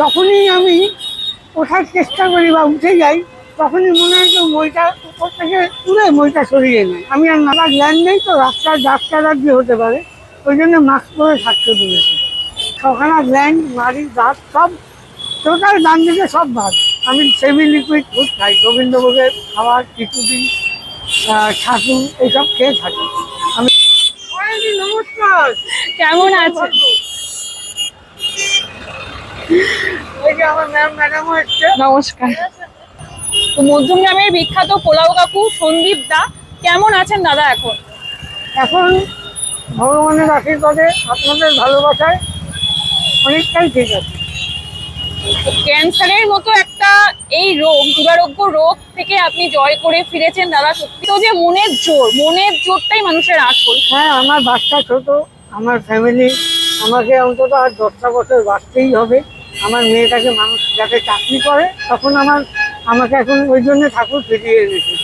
যখনই আমি ওঠার চেষ্টা করি বা উঠে যাই তখনই মনে হয় যে মইটা উপর থেকে তুলে মইটা সরিয়ে নেয়। আমি আর নালা জ্ঞান নেই তো রাস্তার ডাক্তার দিয়ে হতে পারে। ওই জন্য মাস্ক পরে থাকতে বলেছে। ছখানা গ্ল্যান্ড মারি দাঁত সব টোটাল ডান দিকে সব ভাত আমি সেমি লিকুইড ফুড খাই গোবিন্দভোগের খাবার খিচুড়ি ছাতু এইসব খেয়ে থাকি। আমি নমস্কার। কেমন আছে এই যে আমার ম্যাম ম্যাডামও এসছে নমস্কার। তো মধ্যমগ্রামের বিখ্যাত পোলাও কাকু সন্দীপ দা কেমন আছেন দাদা এখন? এখন ভগবানের আশীর্বাদে আপনাদের ভালোবাসায় অনেকটাই ঠিক আছে। ক্যান্সারের মতো একটা এই রোগ দুরারোগ্য রোগ থেকে আপনি জয় করে ফিরেছেন দাদা সত্যি। তো যে মনের জোর মনের জোরটাই মানুষের আসল। হ্যাঁ আমার বাচ্চা ছোট আমার ফ্যামিলি আমাকে অন্তত আর দশটা বছর বাঁচতেই হবে। আমার মেয়েটাকে মানুষ যাতে চাকরি করে তখন আমার আমাকে এখন ওই জন্য ঠাকুর ফিরিয়ে এনেছে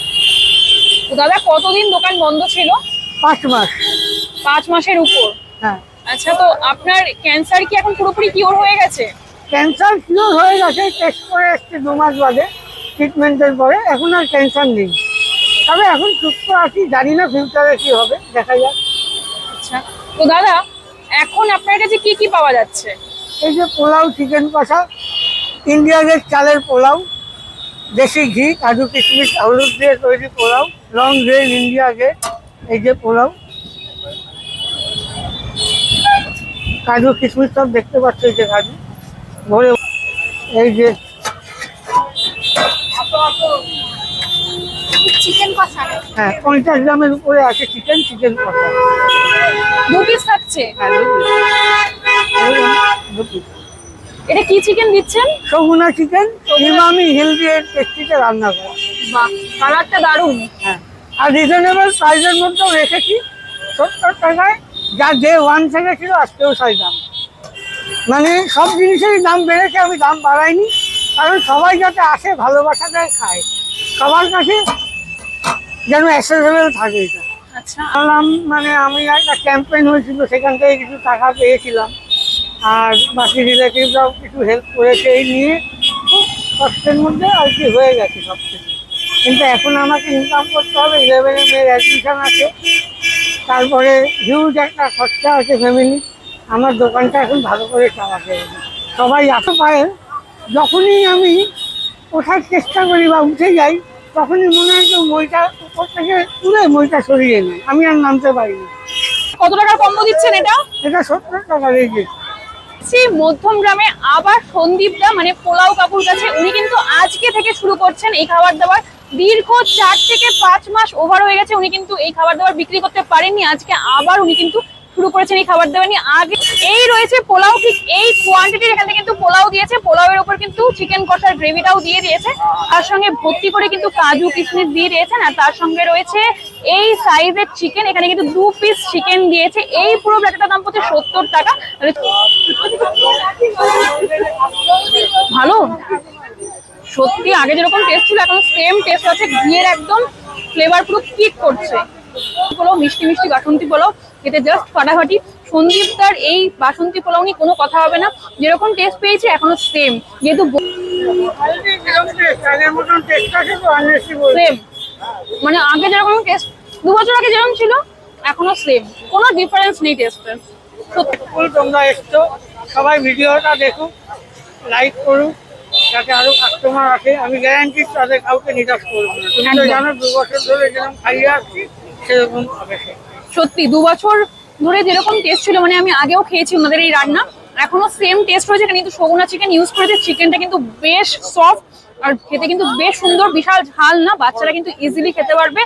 তো দাদা কতদিন দোকান বন্ধ ছিল? পাঁচ মাস। পাঁচ মাসের উপর? হ্যাঁ। আচ্ছা তো আপনার ক্যান্সার কি এখন পুরোপুরি কিওর হয়ে গেছে? ক্যান্সার কিওর হয়ে গেছে টেস্ট করে এসছে দু মাস বাদে ট্রিটমেন্টের পরে এখন আর ক্যান্সার নেই। তবে এখন সুস্থ আছি জানি না ফিউচারে কি হবে দেখা যাক। আচ্ছা তো দাদা এখন আপনার কাছে কি কি পাওয়া যাচ্ছে? এই যে পোলাও চিকেন কষা ইন্ডিয়া গেট চালের পোলাও দেশি ঘি কাজু কিশমিশ হলুদ দিয়ে তৈরি pulao long grain India Gate এই যে পোলাও। কাজু কিশমিশ সব দেখতে পাচ্ছ এই যে কাজু। ভরে এই যে চিকেন কষা হ্যাঁ পঞ্চাশ গ্রামের উপরে আছে চিকেন চিকেন কষা। দু পিস থাকছে? হ্যাঁ দু piece। এই দু piece। এটা কি চিকেন দিচ্ছেন? সগুনা চিকেন ইমামি হেলদি এর টেস্টিতে রান্না করা। বাহ কালারটা দারুণ। হ্যাঁ। আর রিজনেবল প্রাইসের মধ্যেও রেখেছি সত্তর টাকায়। যা ডে ওয়ান থেকে ছিল আজকেও সেই দাম। মানে সব জিনিসেরই দাম বেড়েছে আমি দাম বাড়াইনি। কারণ সবাই যাতে আসে ভালোবাসাটা খায়। সবার কাছে যেন অ্যাসেসেবল থাকে এটা। আচ্ছা। মানে আমি একটা ক্যাম্পেইন হয়েছিল সেখান থেকে কিছু টাকা পেয়েছিলাম। আর বাকি রিলেটিভরাও কিছু হেল্প করেছে এই নিয়ে। খুব কষ্টের মধ্যে আর কি হয়ে গেছে সব কিছু কিন্তু এখন আমাকে ইনকাম করতে হবে ইলেভেনে মেয়ের অ্যাডমিশান আছে। তারপরে হিউজ একটা খরচা আছে ফ্যামিলি আমার দোকানটা এখন ভালো করে চালাতে হবে। সবাই আসতে পারে। যখনই আমি ওঠার চেষ্টা করি বা উঠে যাই তখনই মনে হয় যে মইটা উপর থেকে তুলে মইটা সরিয়ে নেয়। আমি আর নামতে পারি না কত টাকার কম্বো দিচ্ছেন এটা? এটা সত্তর টাকা রেখে সেই মধ্যম গ্রামে আবার সন্দীপদা মানে পোলাও কাপুর কাছে। উনি কিন্তু আজকে থেকে শুরু করছেন এই খাবার দাবার। দীর্ঘ চার থেকে পাঁচ মাস ওভার হয়ে গেছে, উনি কিন্তু এই খাবার দাবার বিক্রি করতে পারেননি। আজকে আবার উনি কিন্তু শুরু করেছেন এই খাবার দাবার নিয়ে। আগে এই রয়েছে পোলাও, ঠিক এই কোয়ান্টিটির এখানে কিন্তু পোলাও দিয়েছে। পোলাওয়ের ওপর কিন্তু চিকেন কষার গ্রেভিটাও দিয়ে দিয়েছে। তার সঙ্গে ভর্তি করে কিন্তু কাজু কিশমিশ দিয়ে দিয়েছেন। আর তার সঙ্গে রয়েছে এই সাইজের চিকেন এখানে কিন্তু দু পিস চিকেন দিয়েছে। এই পুরো প্লেটটার দাম পড়ছে সত্তর টাকা। ভালো? সত্যি, আগে যেরকম টেস্ট ছিল, এখন সেম টেস্ট আছে। ঘিয়ের একদম ফ্লেভার পুরো কিক করছে। পোলাও মিষ্টি মিষ্টি বাসন্তী পোলাও খেতে জাস্ট ফাটাফাটি। সন্দীপ তার এই বাসন্তী পোলাও নিয়ে কোনো কথা হবে না। যেরকম টেস্ট পেয়েছে এখনও সেম যেহেতু সেম মানে আগে যেরকম টেস্ট দু বছর আগে যেরকম ছিল এখনও সেম কোনো ডিফারেন্স নেই টেস্টের তোমরা এসছো। সবাই ভিডিওটা দেখুক লাইক করুক যাতে আরও কাস্টমার আসে। আমি গ্যারান্টি তাদের কাউকে নিরাশ করব তুমি তো জানো দু বছর ধরে যেরকম খাইয়ে আসছি সত্যি, দু বছর ধরে যেরকম টেস্ট ছিল মানে আমি আগেও খেয়েছি ওনাদের এই রান্না, এখনও সেম টেস্ট রয়েছে কিন্তু সগুনা চিকেন ইউজ করেছে চিকেনটা কিন্তু বেশ সফট আর খেতে কিন্তু বেশ সুন্দর, বিশাল ঝাল না, বাচ্চারা কিন্তু ইজিলি খেতে পারবে।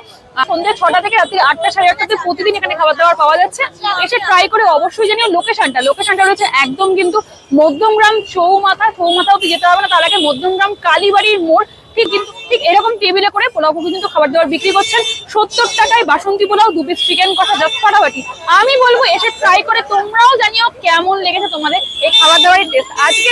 সন্ধ্যে ছটা থেকে রাত্রি আটটা, সাড়ে আটটাতে প্রতিদিন এখানে খাবার দাবার পাওয়া যাচ্ছে। এসে ট্রাই করে অবশ্যই জানিও লোকেশনটা লোকেশনটা রয়েছে একদম কিন্তু মধ্যমগ্রাম চৌমাথা, চৌমাথাও যেতে হবে না, তার আগে মধ্যমগ্রাম কালীবাড়ির মোড় ঠিক, কিন্তু ঠিক এরকম টেবিলে করে পোলাও কিন্তু খাবার দাবার বিক্রি করছেন। সত্তর টাকায় বাসন্তী পোলাও, দু পিস চিকেন কষা জাস্ট ফাটাফাটি আমি বলব, এসে ট্রাই করে তোমরাও জানিও কেমন লেগেছে তোমাদের এই খাবার দাবারের টেস্ট আজকে